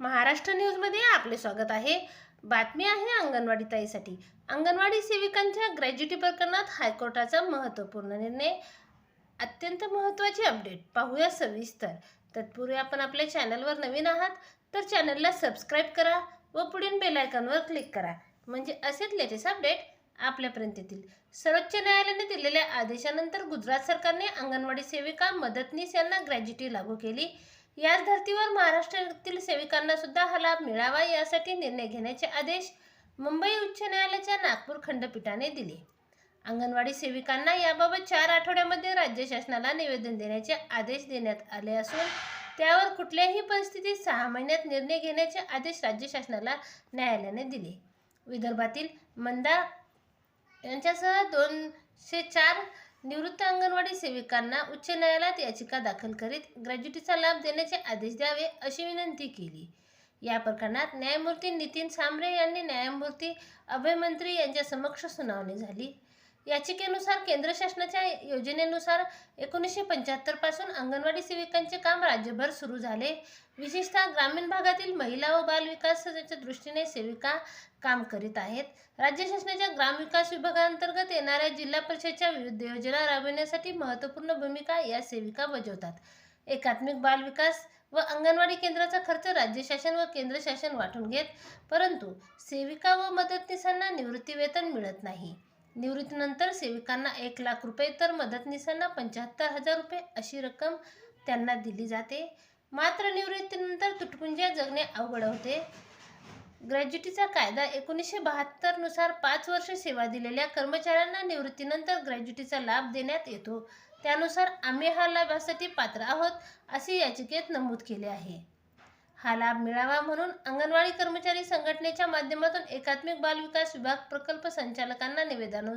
महाराष्ट्र न्यूजमध्ये आपले स्वागत आहे. बातमी आहे अंगणवाडी ताईसाठी. अंगणवाडी सेविकांच्या ग्रॅज्युटी प्रकरणात हायकोर्टाचा महत्त्वपूर्ण निर्णय. अत्यंत महत्त्वाची अपडेट. पाहूया सविस्तर. तत्पूर्वी आपण आपल्या चॅनलवर नवीन आहात तर चॅनलला सबस्क्राईब करा व पुढील बेलायकॉनवर क्लिक करा. म्हणजे असेच लेटेस्ट अपडेट आपल्यापर्यंत येतील. सर्वोच्च न्यायालयाने दिलेल्या आदेशानंतर गुजरात सरकारने अंगणवाडी सेविका मदतनीस यांना ग्रॅज्युटी लागू केली. याच धर्तीवर महाराष्ट्रातील सेविकांना सुद्धा हा लाभ मिळावा यासाठी निर्णय घेण्याचे आदेश मुंबई उच्च न्यायालयाच्या नागपूर खंडपीठाने दिले. अंगणवाडी सेविकांना याबाबत चार आठवड्यामध्ये राज्य शासनाला निवेदन देण्याचे आदेश देण्यात आले असून त्यावर कुठल्याही परिस्थितीत सहा महिन्यात निर्णय घेण्याचे आदेश राज्य शासनाला न्यायालयाने दिले. विदर्भातील मंदा यांच्यासह दोनशे चार निवृत्त अंगणवाडी सेविकांना उच्च न्यायालयात याचिका दाखल करीत ग्रॅज्युटीचा लाभ देण्याचे आदेश द्यावे अशी विनंती केली. या प्रकरणात न्यायमूर्ती नितीन सांबरे यांनी न्यायमूर्ती अभय मंत्री यांच्या समक्ष सुनावणी झाली. याचिकेनुसार केंद्र शासनाच्या योजनेनुसार एकोणीसशे पंच्याहत्तरपासून अंगणवाडी सेविकांचे काम राज्यभर सुरू झाले. विशेषतः ग्रामीण भागातील महिला व बाल विकासाच्या दृष्टीने सेविका काम करीत आहेत. राज्य शासनाच्या ग्रामविकास विभागांतर्गत येणाऱ्या जिल्हा परिषदच्या विविध योजना राबविण्यासाठी महत्त्वपूर्ण भूमिका या सेविका बजावतात. एकात्मिक बाल विकास व अंगणवाडी केंद्राचा खर्च राज्य शासन व केंद्र शासन वाटून घेत परंतु सेविका व मदतनीसांना निवृत्ती वेतन मिळत नाही. निवृत्तीनंतर सेविकांना एक लाख रुपये तर मदतनीसांना पंच्याहत्तर हजार रुपये अशी रक्कम त्यांना दिली जाते. मात्र निवृत्तीनंतर तुटपुंज्या जगणे अवघड होते. ग्रॅज्युटीचा कायदा एकोणीसशे बहात्तरनुसार पाच वर्ष सेवा दिलेल्या कर्मचाऱ्यांना निवृत्तीनंतर ग्रॅज्युटीचा लाभ देण्यात येतो. त्यानुसार आम्ही हा लाभासाठी पात्र आहोत असे याचिकेत नमूद केले आहे. हा लाभ मिळावा म्हणून अंगणवाडी कर्मचारी संघटनेच्या माध्यमातून एकात्मिक बाल विकास विभाग प्रकल्प संचालकांना निवेदन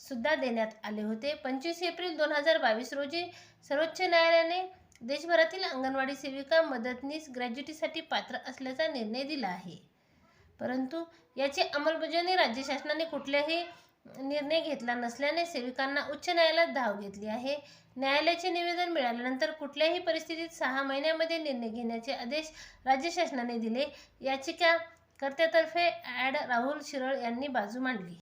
सुद्धा देण्यात आले होते. पंचवीस एप्रिल दोन हजार बावीस रोजी सर्वोच्च न्यायालयाने देशभरातील अंगणवाडी सेविका मदतनीस ग्रॅज्युटीसाठी पात्र असल्याचा निर्णय दिला आहे. परंतु याची अंमलबजावणी राज्य शासनाने कुठल्याही निर्णय घेतला नसल्याने सेविकांना उच्च न्यायालयात धाव घेतली आहे. न्यायालयाचे निवेदन मिळाल्यानंतर कुठल्याही परिस्थितीत सहा महिन्यामध्ये निर्णय घेण्याचे आदेश राज्य शासनाने दिले. याचिकाकर्त्यातर्फे ॲड राहुल शिरळ यांनी बाजू मांडली.